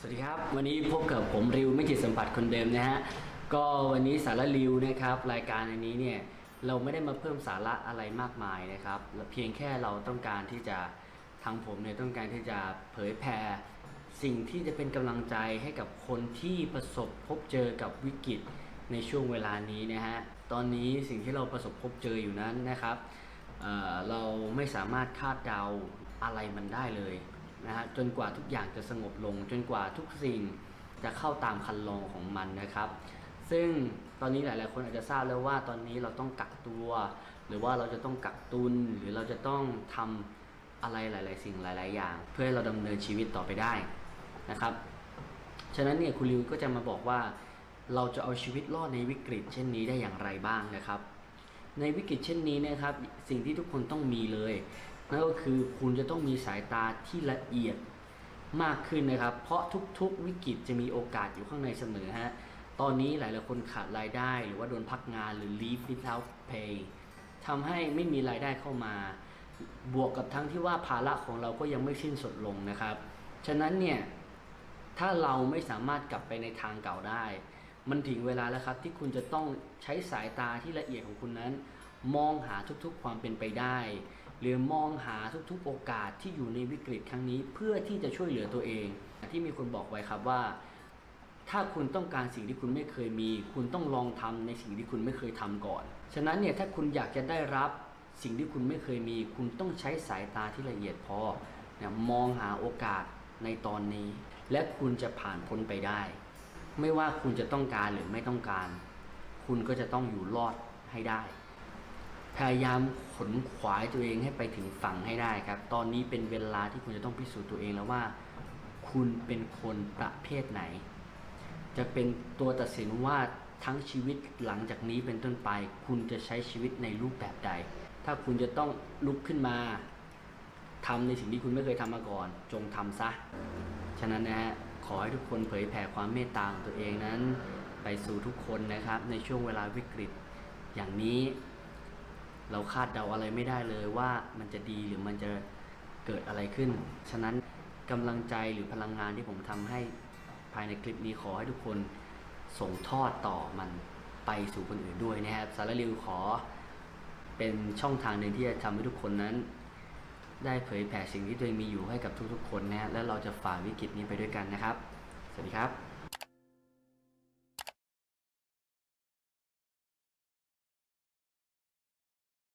สวัสดีครับ วันนี้พบกับผมริวไม่จิตสัมผัสคนเดิมนะฮะก็วันนี้สาระริวนะครับ รายการอันนี้เนี่ยเราไม่ได้มาเพิ่มสาระอะไรมากมายนะครับเพียงแค่เราต้องการที่จะทางผมเนี่ยต้องการที่จะเผยแผ่สิ่งที่จะเป็นกำลังใจให้กับคนที่ประสบพบเจอกับวิกฤตในช่วงเวลานี้นะฮะตอนนี้สิ่งที่เราประสบพบเจออยู่นั้นนะครับเเราไม่สามารถคาดเดาอะไรมันได้เลย นะฮะจนกว่าทุกอย่างจะสงบลง จนกว่าทุกสิ่งจะเข้าตามคันลองของมันนะครับ ซึ่งตอนนี้หลายๆ คนอาจจะทราบแล้วว่าตอนนี้เราต้องกักตัว หรือว่าเราจะต้องกักตุนหรือเราจะต้องทำอะไรหลาย ๆ สิ่งหลาย ๆ อย่าง เพื่อให้เราดำเนินชีวิตต่อไปได้นะครับ ฉะนั้นเนี่ยคุณริวก็จะมาบอกว่า เราจะเอาชีวิตรอดในวิกฤต เช่นนี้ได้อย่างไรบ้างนะครับ ในวิกฤตเช่นนี้นะครับ สิ่งที่ทุกคนต้องมีเลย นั่นก็คือคุณจะต้องมีสายตาที่ละเอียดมากขึ้นนะครับ เพราะทุกๆวิกฤตจะมีโอกาสอยู่ข้างในเสมอฮะตอนนี้หลายๆคนขาดรายได้ หรือว่าโดนพักงานหรือ leave without pay ทำให้ไม่มีรายได้เข้ามา บวกกับทั้งที่ว่าภาระของเราก็ยังไม่สิ้นสุดลงนะครับ ฉะนั้นเนี่ยถ้าเราไม่สามารถกลับไปในทางเก่าได้ มันถึงเวลาแล้วครับที่คุณจะต้องใช้สายตาที่ละเอียดของคุณนั้น มองหาทุกๆความเป็นไปได้ หรือมองหาทุกๆโอกาสที่อยู่ในวิกฤตครั้งนี้เพื่อที่จะช่วยเหลือตัวเอง ที่มีคนบอกไว้ครับว่า ถ้าคุณต้องการสิ่งที่คุณไม่เคยมี คุณต้องลองทำในสิ่งที่คุณไม่เคยทำก่อน ฉะนั้นเนี่ยถ้าคุณอยากจะได้รับสิ่งที่คุณไม่เคยมี คุณต้องใช้สายตาที่ละเอียดพอเนี่ยมองหาโอกาสในตอนนี้ และคุณจะผ่านพ้นไปได้ ไม่ว่าคุณจะต้องการหรือไม่ต้องการ คุณก็จะต้องอยู่รอดให้ได้ พยายามขนขวายตัวเองให้ไปถึงฝั่งให้ได้ครับ ตอนนี้เป็นเวลาที่คุณจะต้องพิสูจน์ตัวเองแล้วว่า คุณเป็นคนประเภทไหน จะเป็นตัวตัดสินว่าทั้งชีวิตหลังจากนี้เป็นต้นไป คุณจะใช้ชีวิตในรูปแบบใด ถ้าคุณจะต้องลุกขึ้นมาทำในสิ่งที่คุณไม่เคยทำมาก่อน จงทำซะ ฉะนั้นนะฮะขอให้ทุกคนเผยแผ่ความเมตตาของตัวเองนั้น ไปสู่ทุกคนนะครับในช่วงเวลาวิกฤต อย่างนี้ เราคาดเดาอะไรไม่ได้เลยว่ามันจะดีหรือมันจะเกิดอะไรขึ้น ฉะนั้นกำลังใจหรือพลังงานที่ผมทำให้ภายในคลิปนี้ขอให้ทุกคนส่งทอดต่อมันไปสู่คนอื่นด้วยนะครับสารลิวขอเป็นช่องทางหนึ่งที่จะทำให้ทุกคนนั้น ได้เผยแผ่สิ่งที่ตัวเองมีอยู่ให้กับทุกๆ คนนะและเราจะฝ่าวิกฤตนี้ไปด้วยกันนะครับ สวัสดีครับ